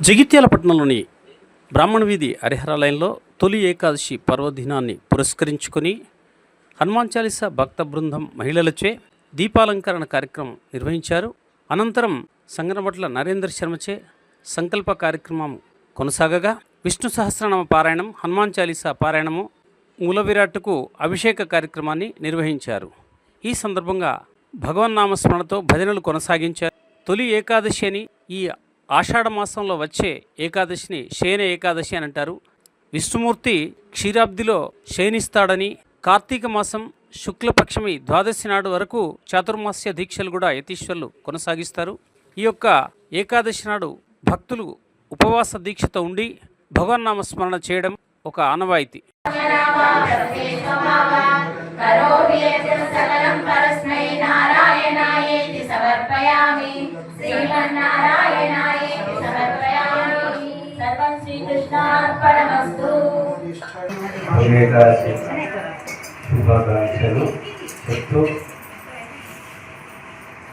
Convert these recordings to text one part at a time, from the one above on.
జగిత్యాల పట్టణంలోని బ్రాహ్మణ వీధి హరిహరాలయంలో తొలి ఏకాదశి పర్వదినాన్ని పురస్కరించుకొని హనుమాన్ చాలీస భక్త బృందం మహిళలచే దీపాలంకరణ కార్యక్రమం నిర్వహించారు. అనంతరం సంగనబట్ల నరేందర్ శర్మచే సంకల్ప కార్యక్రమం కొనసాగగా. విష్ణు సహస్రనామ పారాయణం హనుమాన్ చాలీసా పారాయణము మూల విరాట్కు అభిషేక కార్యక్రమాన్ని నిర్వహించారు. ఈ సందర్భంగా భగవన్నామ నామస్మరణతో భజనలు కొనసాగించారు. తొలి ఏకాదశి అని ఈ ఆషాఢ మాసంలో వచ్చే ఏకాదశిని శయన ఏకాదశి అని అంటారు. విష్ణుమూర్తి క్షీరాబ్దిలో శయనిస్తాడని కార్తీక మాసం శుక్లపక్షమి ద్వాదశి నాడు వరకు చాతుర్మాస్య దీక్షలు కూడా యతీశ్వర్లు కొనసాగిస్తారు. ఈ యొక్క ఏకాదశి నాడు భక్తులు ఉపవాస దీక్షతో ఉండి భగవన్నామ స్మరణ చేయడం ఒక ఆనవాయితీ. కృష్ణార్పణమస్తు అనేకాశి శుభాకాంక్షలు చెప్తూ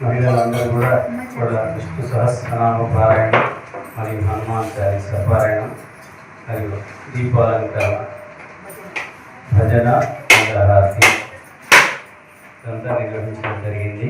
మహిళలందరూ కూడా వాళ్ళ విష్ణు సహస్రనామ పారాయణ మరియు హనుమాన్ చాలీస పారాయణ మరియు దీపాలంకార భజన మంగళహారతి అంతా నిర్వహించడం జరిగింది.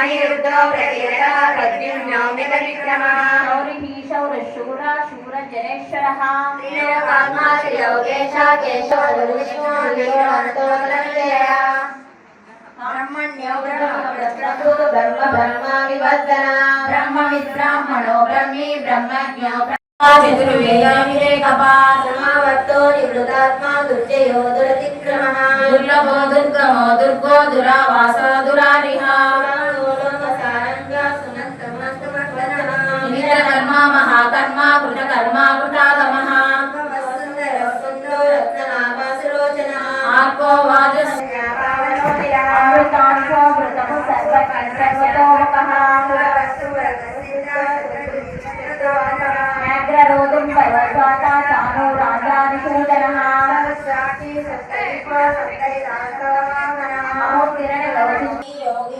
మణిరుద్రో ప్రతిరత ప్రద్యుమ్నోమిత విక్రమః శౌర దుర్గో దురావాస ధర్మాకృతాగమః ఆత్మో వాజస్ అమృతాత్మో మృతము సర్వ సర్వతోపః నాగ్రరోధం పర్వతాత తాను రాజానుసూదనః సాక్షి సత్తైవ సత్తై రాజావమనః కిరణ గౌరీ యోగి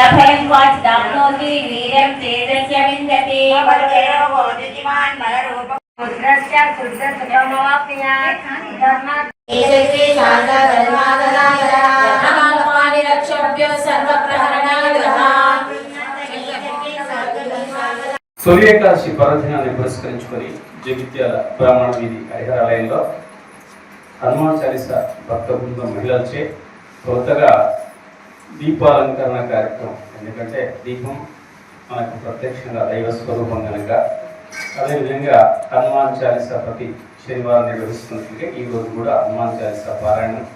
దక్షిణ దేవస్య పర్వదినాన్ని పురస్కరించుకొని జగిత్యాల బ్రాహ్మణ వీధి హరిహరాలయంలో హనుమాన్ చాలీస భక్త బృందం మహిళలచే కొత్తగా దీపాలంకరణ కార్యక్రమం. ఎందుకంటే దీపం మనకు ప్రత్యక్షంగా దైవ స్వరూపం కనుక. అదేవిధంగా హనుమాన్ చాలీస ప్రతి శనివారం నిర్వహిస్తున్నట్లుగా ఈ రోజు కూడా హనుమాన్ చాలీస పారాయణం.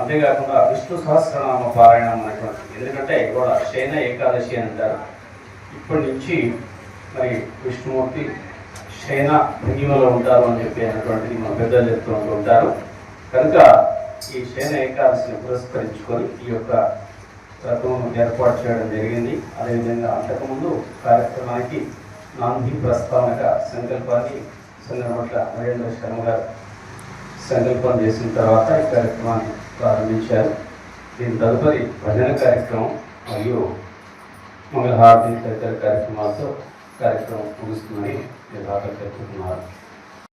అంతేకాకుండా విష్ణు సహస్రనామ పారాయణం అనేటువంటిది. ఎందుకంటే కూడా శయన ఏకాదశి అని అంటారు. ఇప్పటి నుంచి మరి విష్ణుమూర్తి శయన భంగిమలో ఉంటారు అని చెప్పి అనేటువంటిది మన పెద్దలు చెప్తూ ఉంటారు. కనుక ఈ శయన ఏకాదశిని పురస్కరించుకొని ఈ యొక్క వ్రతం ఏర్పాటు చేయడం జరిగింది. అదేవిధంగా అంతకుముందు కార్యక్రమానికి నాంది ప్రస్తావనక సంకల్పాన్ని సందర్భట్ల నరేంద్ర శర్మ గారు సంకల్పం చేసిన తర్వాత ఈ కార్యక్రమాన్ని ప్రారంభించారు. దీని తదుపరి భజన కార్యక్రమం మరియు మంగళహారతి తదితర కార్యక్రమాలతో కార్యక్రమం ముగుస్తుందని నిర్వాహకులు చెప్తున్నారు.